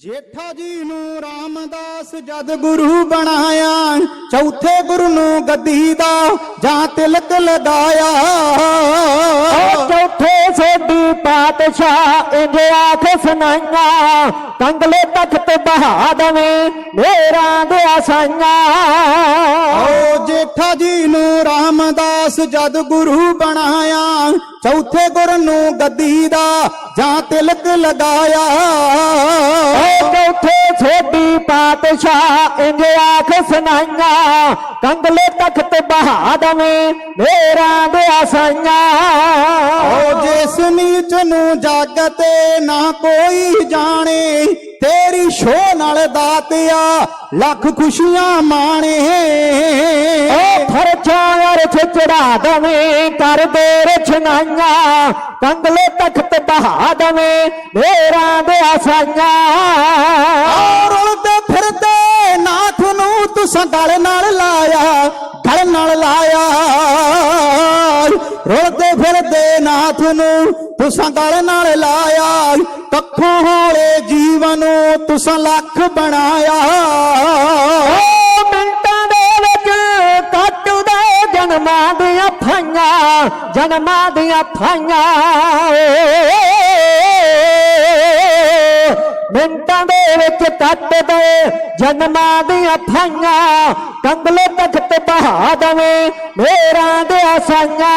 ਜੇਠਾ ਜੀ ਨੂੰ ਰਾਮਦਾਸ ਜਦ ਗੁਰੂ ਬਣਾਇਆ ਚੌਥੇ ਗੁਰੂ ਨੂੰ ਗੱਦੀ ਦਾ ਜਾਂ ਤਿਲਕ ਲਗਾਇਆ। ਓ ਚੌਥੇ ਸੋਢੀ ਪਾਤਸ਼ਾਹ ਇੰਜ ਆਖ ਸੁਨਾਈਆਂ ਕੰਗਲੇ ਤਖਤ ਬਹਾ ਦਵੇਂ ਮੇਰਾ ਦੇ ਆਸਾਈਆਂ ਓ ਜੇਠਾ ਜੀ ਨੂੰ ਰਾਮਦਾਸ ਜਦ ਗੁਰੂ ਬਣਾਇਆ ਚੌਥੇ ਗੁਰੂ ਨੂੰ ਗੱਦੀ ਦਾ ਜਾਂ ਤਿਲਕ ਲਗਾਇਆ? ਓ ਚੌਥੇ ਸੋਢੀ ਪਾਤਸ਼ਾਹ ਇੰਜ ਆਖ ਸੁਨਾਈਆਂ ਕੰਗਲੇ ਤਖਤ ਬਹਾ ਦਵੇਂ ਮੇਰਾ ਦੇ ਆਸਾਈਆਂ। ਓ ਨੀਚ ਨੂੰ ਜਗਤੇ ਨਾ ਕੋਈ ਜਾਣੇ। ਤੇਰੀ ਸ਼ੋ ਨਾਲ ਦਾਤਿਆ ਲੱਖ ਖੁਸ਼ੀਆਂ ਮਾਣੇ। ਓ ਖਰਚਾ ਅਰਥ ਚੜਾ ਦਵੇਂ ਕਰ ਦੇ ਰਚਨਾਈਆਂ ਕੰਗਲੇ ਤਖਤ ਬਹਾ ਦਵੇਂ ਮੇਰਾ ਦੇ ਆਸਾਈਆਂ। ਨਾਥ ਨੂੰ ਤੁਸਾਂ ਗਲ ਨਾਲ ਲਾਇਆ, ਕੱਖੋਂ ਹੋਲੇ ਜੀਵਨ ਨੂੰ ਤੁਸਾਂ ਲੱਖ ਬਣਾਇਆ। ਮਿੰਟਾਂ ਦੇ ਵਿੱਚ ਕੱਟਦਾ ਜਨਮਾਂ ਦੀਆਂ ਫਾਈਆਂ ਜਨਮਾਂ ਦੀਆਂ ਫਾਈਆਂ ਮਿੰਟਾਂ ਦੇ ਵਿੱਚ ਕੱਟਦੇ ਜਨਮਾਂ ਦੀਆਂ ਫਾਈਆਂ ਕੰਗਲੇ ਤਖਤ ਬਹਾ ਦਵੇਂ ਮੇਰਾ ਦੇ ਆਸਾਈਆਂ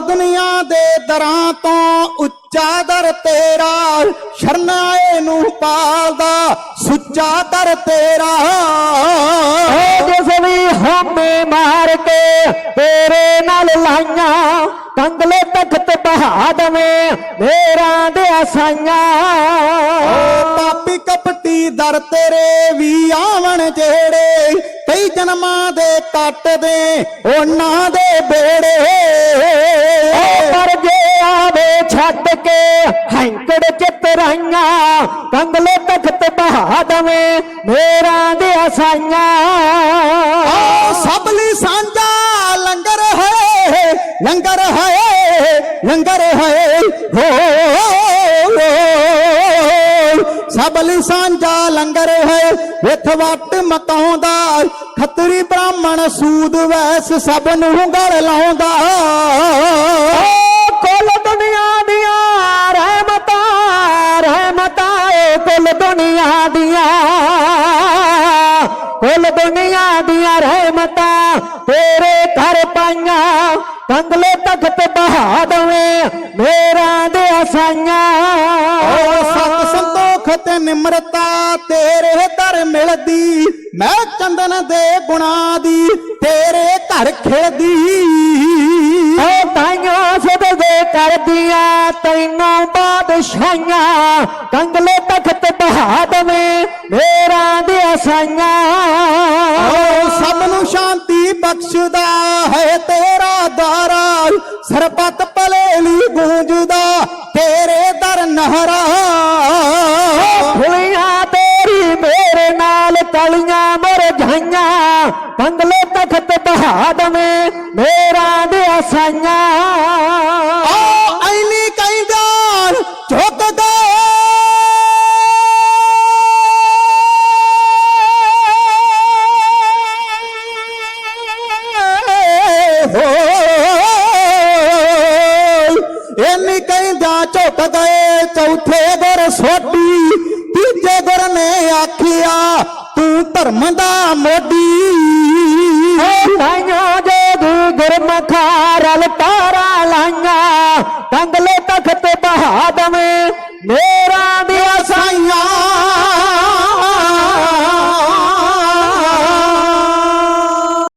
ਦੁਨੀਆ ਦੇ ਦਰਾਂ ਤੋਂ ਉੱਚਾ ਦਰ ਤੇਰਾ ਸ਼ਰਨਾਏ ਨੂੰ ਪਾਲਦਾ ਸੁੱਚਾ ਦਰ ਤੇਰਾ। ਜਿਸ ਵੀ ਹਮੇ ਮਾਰ ਕੇ ਤੇਰੇ ਨਾਲ ਲਾਈਆਂ ਕੰਗਲੇ ਤਖਤ ਬਹਾ ਦਵੇਂ ਮੇਰਾ ਦੇ ਆਸਾਈਆਂ। ਪਾਪੀ ਕਪਟੀ ਦਰ ਤੇਰੇ ਵੀ ਆਵਣ ਜਿਹੜੇ ਕਈ ਜਨਮਾਂ ਦੇ ਕੱਟਦੇ, ਉਹਨਾਂ ਦੇ ਬੇੜੇ। ਓ ਪਰ ਜੇ ਆਵੇ ਛੱਡ ਕੇ, ਹੈਂਕੜ ਚਿਤਰਾਈਆਂ ਕੰਗਲੇ ਤਖਤ ਬਹਾ ਦਵੇਂ ਮੇਰਾ ਦੇ ਆਸਾਈਆਂ ਓ ਸਭ ਲਈ ਸਾਂਝਾ ਲੰਗਰ ਹੈ ਲੰਗਰ ਹੈ ਲੰਗਰ ਹੈ। ਹੋ ਸਭ ਲਈ ਸਾਂਝਾ ਲੰਗਰ ਹੈ, ਵਿਥ ਵਟ ਮਕਾਉਂਦਾ। ਖੱਤਰੀ ਬ੍ਰਾਹਮਣ ਸੂਦ ਵੈਸ ਸਭ ਨੂੰ ਗਲ ਲਾਉਂਦਾ। ਕੁੱਲ ਦੁਨੀਆ ਦੀਆਂ ਰਹਿਮਤਾਂ ਰਹਿਮਤਾਂ ਏ ਕੁੱਲ ਦੁਨੀਆ ਦੀਆਂ। ਕੁੱਲ ਦੁਨੀਆ ਦੀਆਂ ਰਹਿਮਤਾਂ ਤੇਰੇ ਘਰ ਪਾਈਆਂ। ਕੰਗਲੇ ਤਖਤ ਬਹਾ ਦਵੇਂ ਮੇਰਾ ਦੇ ਆਸਾਈਆਂ ਓ ਸਤ ਸੰਤੋਖ ਤੇ ਨਿਮਰਤਾ ਤੇਰੇ ਦਰ ਮਿਲਦੀ ਮੈਂ ਚੰਦਨ ਦੇ ਗੁਣਾ ਦੀ ਤੇਰੇ ਘਰ ਖਿਲਦੀ। ਓ ਤਾਈਆਂ ਸਦਦੇ ਕਰਦੀਆਂ ਤੈਨੂੰ ਬਾਦਸ਼ਾਹੀਆਂ ਕੰਗਲੇ ਤਖਤ ਬਹਾ ਦਵੇਂ ਮੇਰਾ ਦੇ ਆਸਾਈਆਂ ਓ ਸਭ ਨੂੰ ਸ਼ਾਂਤੀ ਬਖਸ਼ਦਾ ਹੈ ਤੇਰਾ ਦਾਰਾ ਸਰਬਤ ਭਲੇ ਲਈ ਗੂੰਜਦਾ ਤੇਰੇ ਦਰ ਨਹਰਾ ਮਰਝਾਈਆਂ ਕੰਗਲੇ ਤਖਤ ਬਹਾ ਦਵੇਂ ਮੇਰਾ ਦੇ ਆਸਾਈਆਂ ਓ ਐਨੀ ਕਹਿੰਦਾ ਝੁਕ ਗਏ ਕਹਿੰਦਾ ਝੁਕ ਚੌਥੇ ਗੁਰ ਸੋਢੀ, ਤੀਜੇ ਗੁਰ ਨੇ ਆਖਿਆ, ਤੂੰ ਧਰਮ ਦਾ ਮੋਢੀ ਤਾਈਆਂ